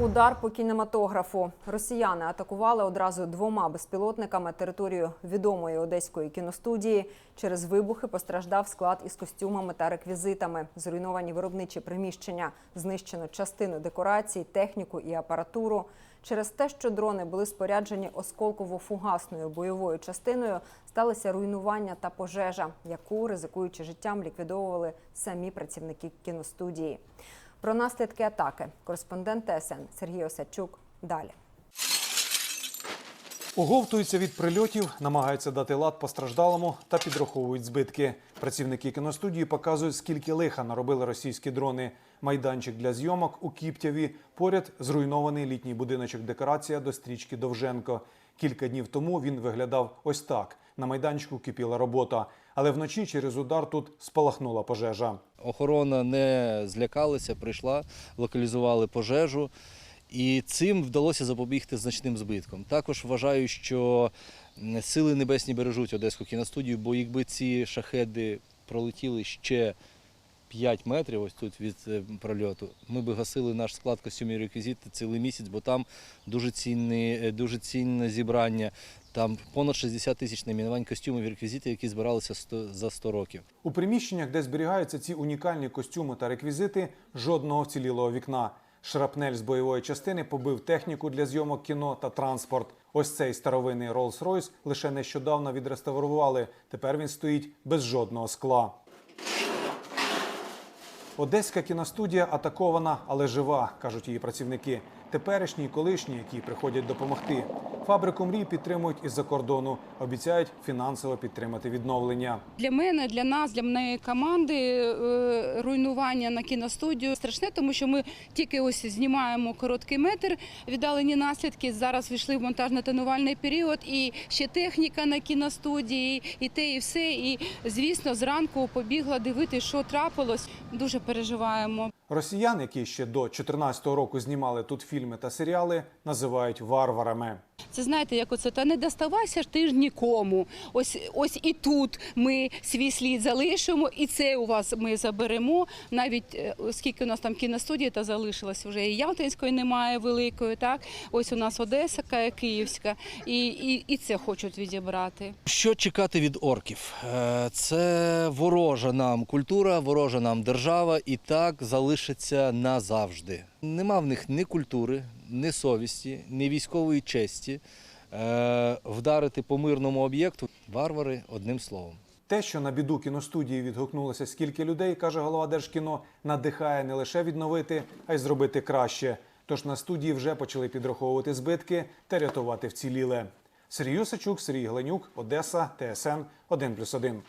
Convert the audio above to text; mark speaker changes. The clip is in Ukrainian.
Speaker 1: Удар по кінематографу. Росіяни атакували одразу двома безпілотниками територію відомої одеської кіностудії. Через вибухи постраждав склад із костюмами та реквізитами. Зруйновані виробничі приміщення, знищено частину декорацій, техніку і апаратуру. Через те, що дрони були споряджені осколково-фугасною бойовою частиною, сталися руйнування та пожежа, яку, ризикуючи життям, ліквідовували самі працівники кіностудії. Про наслідки атаки кореспондент ТСН Сергій Осадчук далі.
Speaker 2: Оговтуються від прильотів, намагаються дати лад постраждалому та підраховують збитки. Працівники кіностудії показують, скільки лиха наробили російські дрони. Майданчик для зйомок у Кіптяві. Поряд зруйнований літній будиночок декорація до стрічки Довженко. Кілька днів тому він виглядав ось так. На майданчику кипіла робота, але вночі через удар тут спалахнула пожежа.
Speaker 3: Охорона не злякалася, прийшла, локалізували пожежу. І цим вдалося запобігти значним збиткам. Також вважаю, що сили небесні бережуть Одеську кіностудію, бо якби ці шахеди пролетіли ще 5 метрів ось тут від е, прольоту, ми би гасили наш склад костюмів реквізити цілий місяць, бо там дуже цінне, дуже цінне зібрання. Там понад 60 тисяч найменувань костюмів і реквізитів, які збиралися 100 за 100 років.
Speaker 2: У приміщеннях, де зберігаються ці унікальні костюми та реквізити, жодного вцілілого вікна. Шрапнель з бойової частини побив техніку для зйомок кіно та транспорт. Ось цей старовинний Rolls-Royce лише нещодавно відреставрували. Тепер він стоїть без жодного скла. Одеська кіностудія атакована, але жива, кажуть її працівники. Теперішні і колишні, які приходять допомогти. Фабрику мрій підтримують із-за кордону. Обіцяють фінансово підтримати відновлення.
Speaker 4: Для мене, для нас, для моєї команди е, руйнування на кіностудію страшне, тому що ми тільки ось знімаємо короткий метр, віддалені наслідки. Зараз війшли в монтажно-тонувальний період, і ще техніка на кіностудії, і те, і все. І звісно, зранку побігла дивитися, що трапилось. Дуже переживаємо.
Speaker 2: Росіян, які ще до 2014 року знімали тут фільми та серіали, називають варварами.
Speaker 4: Це знаєте, як оце та не доставайся ж ти ж нікому. Ось ось і тут ми свій слід залишимо, і це у вас ми заберемо. Навіть е, оскільки у нас там кіностудія та залишилась вже і Ялтинської немає великої. Так ось у нас Одеса, Київська, і, і, і це хочуть відібрати.
Speaker 3: Що чекати від орків? Е, Це ворожа нам культура, ворожа нам держава, і так залишиться назавжди. Нема в них ні культури, ні совісті, ні військової честі. Е, Вдарити по мирному об'єкту варвари одним словом.
Speaker 2: Те, що на біду кіностудії відгукнулося скільки людей, каже голова Держкіно, надихає не лише відновити, а й зробити краще. Тож на студії вже почали підраховувати збитки та рятувати вціліле. Сергій Сачук, Сергій Гленюк, Одеса, ТСН 1+,1.